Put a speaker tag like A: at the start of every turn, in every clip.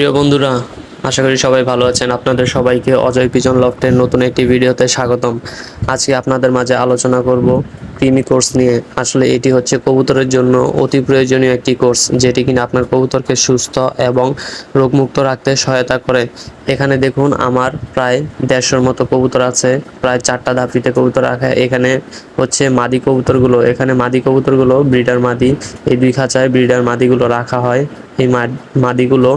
A: প্রিয় বন্ধুরা, আশা করি সবাই ভালো আছেন। আপনাদের সবাইকে অজয় পিজন লফটের নতুন একটি ভিডিওতে স্বাগতম। আজকে আপনাদের মাঝে আলোচনা করব ক্রিমি কোর্স নিয়ে আসলে এটি হচ্ছে কবুতরের জন্য অতি প্রয়োজনীয় একটি কোর্স, যেটি কিনা আপনার কবুতরকে সুস্থ এবং রোগমুক্ত রাখতে সহায়তা করে। এখানে দেখুন, আমার প্রায় দেড়শোর মতো কবুতর আছে, প্রায় চারটা ধাপিতে কবুতর রাখা। এখানে হচ্ছে মাদি কবুতরগুলো, এখানে মাদি কবুতরগুলো, ব্রিডার মাদি, এই দুই খাঁচায় ব্রিডার মাদিগুলো রাখা হয়। এই মাদিগুলো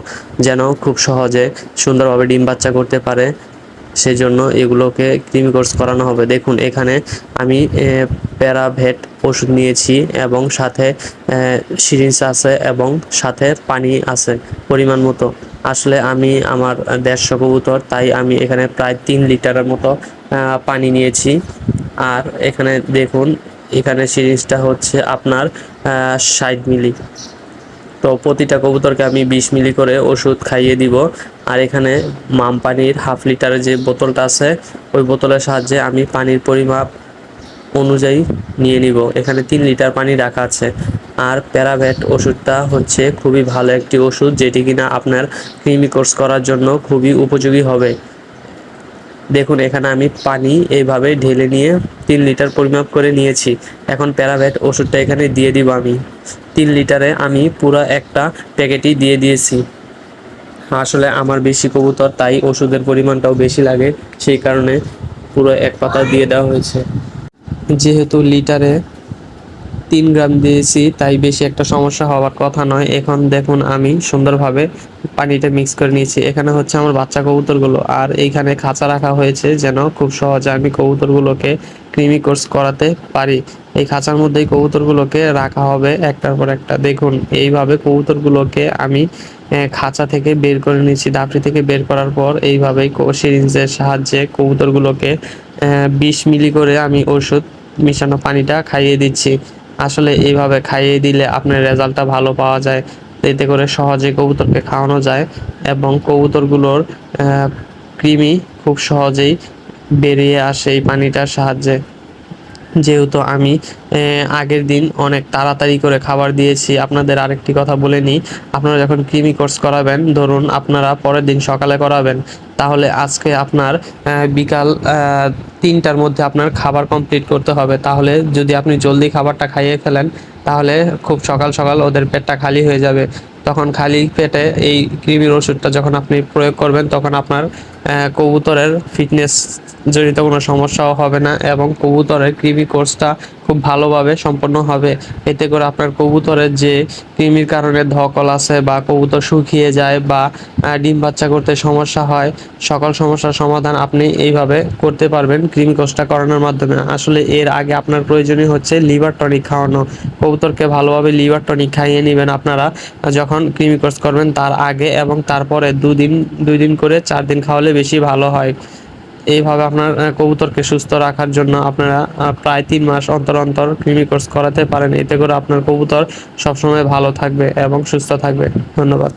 A: যেন খুব সহজে সুন্দরভাবে ডিম বাচ্চা করতে পারে। সেই জন্য এগুলোকে ক্রিমি কোর্স করানো হবে। দেখুন, এখানে আমি প্যারাভেট ওষুধ নিয়েছি এবং সাথে সিরিঞ্জ আছে এবং সাথে পানি আছে পরিমাণ মতো। আসলে আমি আমার দেড়শো কবুতর, তাই আমি এখানে প্রায় তিন লিটারের মতো পানি নিয়েছি। আর এখানে দেখুন, এখানে সিরিঞ্জটা হচ্ছে আপনার ষাট মিলি। তো প্রতিটা কবুতরকে আমি বিশ মিলি করে ওষুধ খাইয়ে দিব। আর এখানে মাম পানির হাফ লিটারের যে বোতলটা আছে, ওই বোতলের সাহায্যে আমি পানির পরিমাপ অনুযায়ী নিয়ে নিব। এখানে তিন লিটার পানি রাখা আছে। আর প্যারাভেট ওষুধটা হচ্ছে খুবই ভালো একটি ওষুধ, যেটি কিনা আপনার ক্রিমি কোর্স করার জন্য খুবই উপযোগী হবে। দেখুন, এখানে আমি পানি এইভাবে ঢেলে নিয়ে তিন লিটার পরিমাপ করে নিয়েছি। এখন প্যারাভেট ওষুধটা এখানে দিয়ে দিব আমি। তিন লিটারে আমি পুরো একটা প্যাকেটই দিয়ে দিয়েছি। আসলে আমার বেশি কবুতর, তাই ওষুধের পরিমাণটাও বেশি লাগে, সেই কারণে পুরো এক পাতা দিয়ে দেওয়া হয়েছে। যেহেতু লিটারে তিন গ্রাম দিয়েছি, তাই বেশি একটা সমস্যা হওয়ার কথা নয়। এখন দেখুন আমি সুন্দরভাবে পানিটা মিক্স করে নিয়েছি। এখানে হচ্ছে আমার বাচ্চা কবুতরগুলো। আর এইখানে খাঁচা রাখা হয়েছে যেন খুব সহজে আমি কবুতরগুলোকে ক্রিমি কোর্স করাতে পারি। এই খাঁচার মধ্যেই কবুতরগুলোকে রাখা হবে একটার পর একটা। দেখুন, এইভাবে কবুতরগুলোকে আমি খাঁচা থেকে বের করে নিয়েছি ডাবরি থেকে বের করার পর এইভাবেই সিরিঞ্জের সাহায্যে কবুতরগুলোকে বিশ মিলি করে আমি ওষুধ মিশানো পানিটা খাইয়ে দিচ্ছি। আসলে এইভাবে খাইয়ে দিলে আপনার রেজাল্টটা ভালো পাওয়া যায়। এতে করে সহজে কবুতরকে খাওয়ানো যায় এবং কবুতরগুলোর কৃমি খুব সহজেই বেরিয়ে আসে এই পানিটার সাহায্যে। যেহেতু আমি আগের দিন অনেক তাড়াতাড়ি করে খাবার দিয়েছি। আপনাদের আরেকটি কথা বলে নিই। আপনারা যখন ক্রিমি কোর্স করাবেন, ধরুন আপনারা পরের দিন সকালে করাবেন, তাহলে আজকে আপনার বিকাল তিনটার মধ্যে আপনার খাবার কমপ্লিট করতে হবে। তাহলে যদি আপনি জলদি খাবারটা খাইয়ে ফেলেন, তাহলে খুব সকাল সকাল ওদের পেটটা খালি হয়ে যাবে। তখন খালি পেটে এই কৃমির ওষুধটা যখন আপনি প্রয়োগ করবেন, তখন আপনার কবুতরের ফিটনেস জড়িত কোনো সমস্যাও হবে না এবং কবুতরের কৃমি কোর্সটা খুব ভালোভাবে সম্পন্ন হবে। এতে করে আপনার কবুতরের যে কৃমির কারণে ধকল আছে বা কবুতর শুকিয়ে যায় বা ডিম বাচ্চা করতে সমস্যা হয়, সকল সমস্যার সমাধান আপনি এইভাবে করতে পারবেন ক্রিমি কোর্সটা করানোর মাধ্যমে। আসলে এর আগে আপনার প্রয়োজনীয় হচ্ছে লিভার টনিক খাওয়ানো। কবুতরকে ভালোভাবে লিভার টনিক খাইয়ে নেবেন আপনারা। যখন ক্রিমি কোর্স করবেন তার আগে এবং তারপরে দুদিন, দুই দিন করে চার দিন খাওয়ালে বেশি ভালো হয়। এইভাবে আপনার কবুতরকে সুস্থ রাখার জন্য আপনারা প্রায় তিন মাস অন্তর অন্তর ক্রিমি কোর্স করাতে পারেন। এতে করে আপনার কবুতর সবসময় ভালো থাকবে এবং সুস্থ থাকবে। ধন্যবাদ।